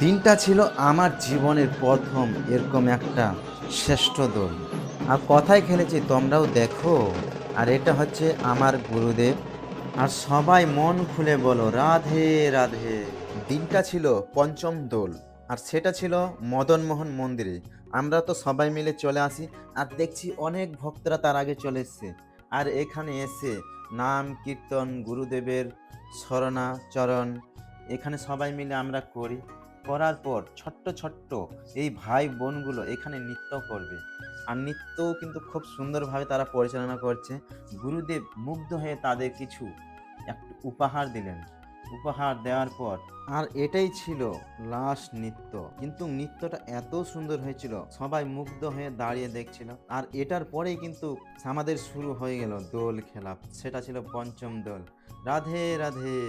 দিনটা ছিল আমার জীবনের প্রথম, এরকম একটা শ্রেষ্ঠ দোল। আর কথায় খেলেছি, তোমরাও দেখো। আর এটা হচ্ছে আমার গুরুদেব। আর সবাই মন খুলে বলো, রাধে রাধে। দিনটা ছিল পঞ্চম দোল, আর সেটা ছিল মদনমোহন মন্দিরে। আমরা তো সবাই মিলে চলে আসি, আর দেখছি অনেক ভক্তরা তার আগে চলে এসছে। আর এখানে এসে নাম, কীর্তন, গুরুদেবের শরণাচরণ এখানে সবাই মিলে আমরা করি। করার পর ছোট্ট ছোট্ট এই ভাই বোনগুলো এখানে নৃত্য করবে। আর নৃত্যও কিন্তু খুব সুন্দরভাবে তারা পরিচালনা করছে। গুরুদেব মুগ্ধ হয়ে তাদের কিছু একটু উপহার দিলেন। উপহার দেওয়ার পর, আর এটাই ছিল লাস্ট নৃত্য। কিন্তু নৃত্যটা এত সুন্দর হয়েছিল, সবাই মুগ্ধ হয়ে দাঁড়িয়ে দেখছিল। আর এটার পরেই কিন্তু আমাদের শুরু হয়ে গেল দোল খেলা সেটা ছিল পঞ্চম দোল। রাধে রাধে।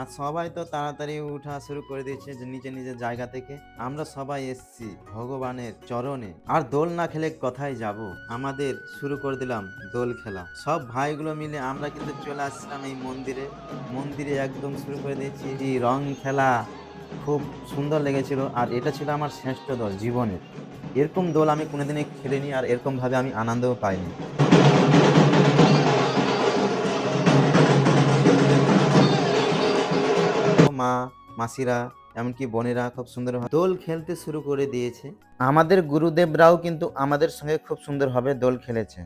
আর সবাই তো তাড়াতাড়ি উঠা শুরু করে দিয়েছে যে নিজের নিজের জায়গা থেকে। আমরা সবাই এসছি ভগবানের চরণে। আর দোল না খেলে কোথায় যাব? আমাদের শুরু করে দিলাম দোল খেলা সব ভাইগুলো মিলে আমরা কিন্তু চলে আসছিলাম এই মন্দিরে। মন্দিরে একদম শুরু করে দিয়েছি। এই রং, খেলা, খুব সুন্দর লেগেছিল। আর এটা ছিল আমার শ্রেষ্ঠ দল জীবনের। এরকম দোল আমি কোনোদিনই খেলিনি আর এরকমভাবে আমি আনন্দও পাইনি। মা, মাসিরা, এমনকি বোনেরা খুব সুন্দর দোল খেলতে শুরু করে দিয়েছে। আমাদের গুরুদেবরাও কিন্তু আমাদের সঙ্গে খুব সুন্দরভাবে দোল খেলেছে।